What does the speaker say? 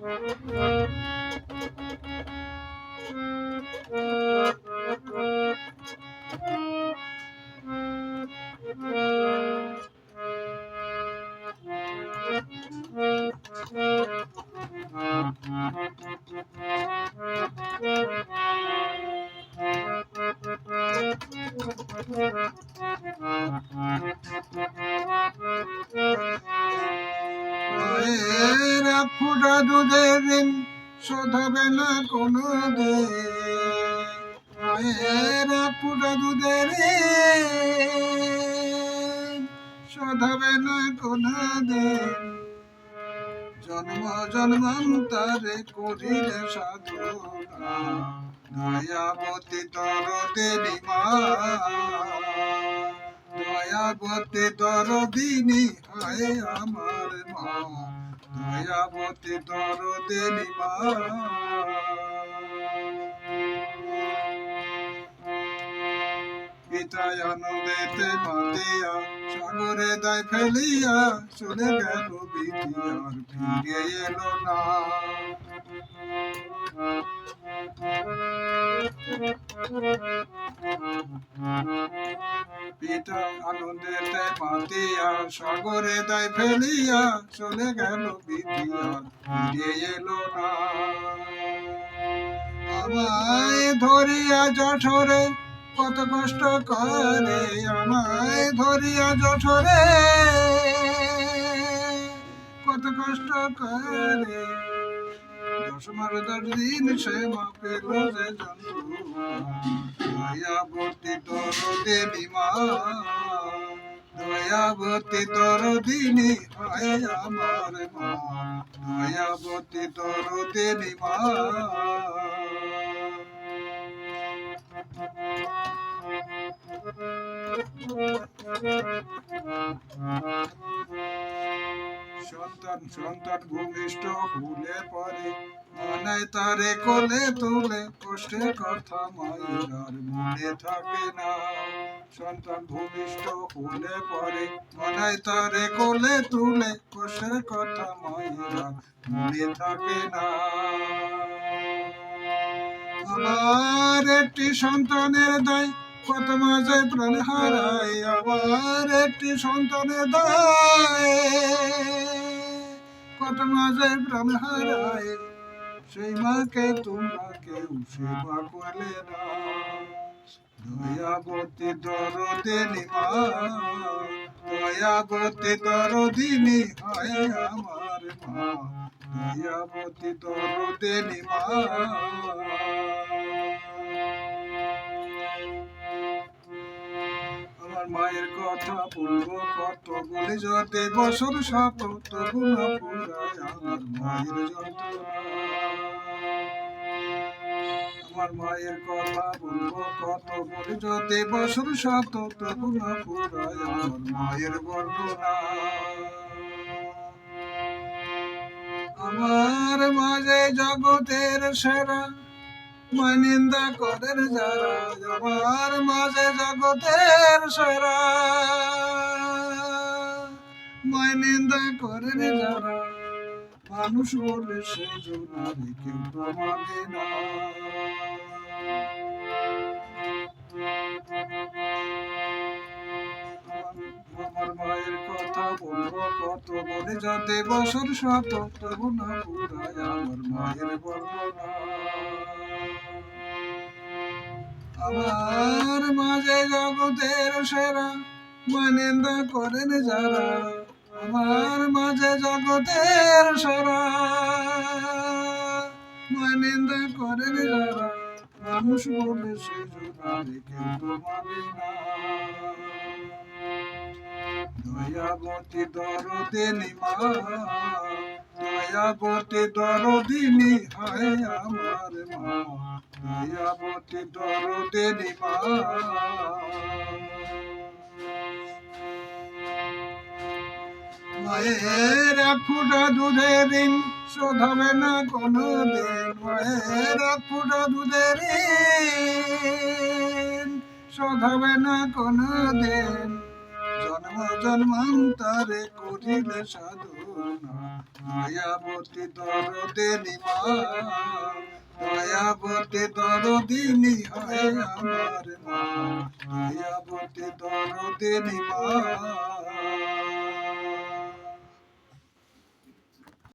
মায়ের ফোঁটা দুধের ঋণ শোধ না কোনো দিন মায়ের এক ফোঁটা দুধের ঋণ না কোনো দিন জন্ম জন্মান্তরে করিলে সাধনা দয়াবতী তর দেবী মা দয়াবতী তর দিনী হায় আমার দয়াবতী তর দেবী মা পিতায় আনন্দেতে মাতিয়া সাগরে দায় ফেলিয়া চলে গেল বিটিয়ার ফিরে এলো না। পিতা আনন্দেতে মাতিয়া সাগরে দায় ফেলিয়া চলে গেল বিটিয়ার ফিরে এলো না। আমায় ধরিয়া জঠরে, কত কষ্ট করে আমায় ধরিয়া জঠরে, কত কষ্ট করে দশ দিন সে মা পেল যে দয়াবতী তর দেবী মা, দয়াবতী তর দিনী হয় আমার মা, দয়াবতী তর দেবী মা। সন্তান সন্তান ভূমিষ্ঠ হলে পরে মনে তারে কোলে তুলে, কষ্টের কথা মায়ের মনে থাকে না। সন্তান ভূমিষ্ঠ হলে পরে মনে তারে কোলে তুলে, কষ্টের কথা মায়ের মনে থাকে না। আমার একটি সন্তানের দায়, কত মাঝে প্রাণ হারাই আমার একটি সন্তানের দায়, কত মাঝে প্রাণ হারাই সেই মাকে তোমাকে সেবা করলে না দয়াবতী দরদিনী মা দয়াবতী দরদিনী হয় আমার মা। দয়াবতী দরদিনী মা মায়ের কথা বলব, কত বলে যতে বছর শত তবু না পুরায় আমার মায়ের আমার মায়ের কথা বলব, কত বলে যতে বছর শত তবু না পুরায় আমার মায়ের বর্ণনা। আমার মাঝে জগতের সেরা মই নিন্দা করেন যারা আমার মাঝে জগতের সেরা। মই নিন্দা করেন যারা, মানুষ বলে সে জনারে কেউ না। আমার মায়ের কথা বলব কত, বলে যাতে বছর শত তবু না আমার মায়ের আমার মাঝে জগতের সেরা মানেন্দা করেন যারা, আমার মাঝে জগতের সেরা মানেন্দা করেন যারা। মানুষ বলে সে জোগাড়ে কেউ তো মানে না। দয়াবতী দরদিনী মা দয়াবতী দরদিনী হায় আমার মা। দয়াবতী দরদিনী মা মায়ের এক দুধের ঋণ শোধ হবে না কোনো দিন মায়ের এক দুধের ঋণ শোধ হবে না কোনো দিন জন্ম জন্মান্তরে করিলে সাধনা। দয়াবতী দরদিনী মা দয়াবতী দরদিনী হয় আমার মা। দয়াবতী দরদিনী মা।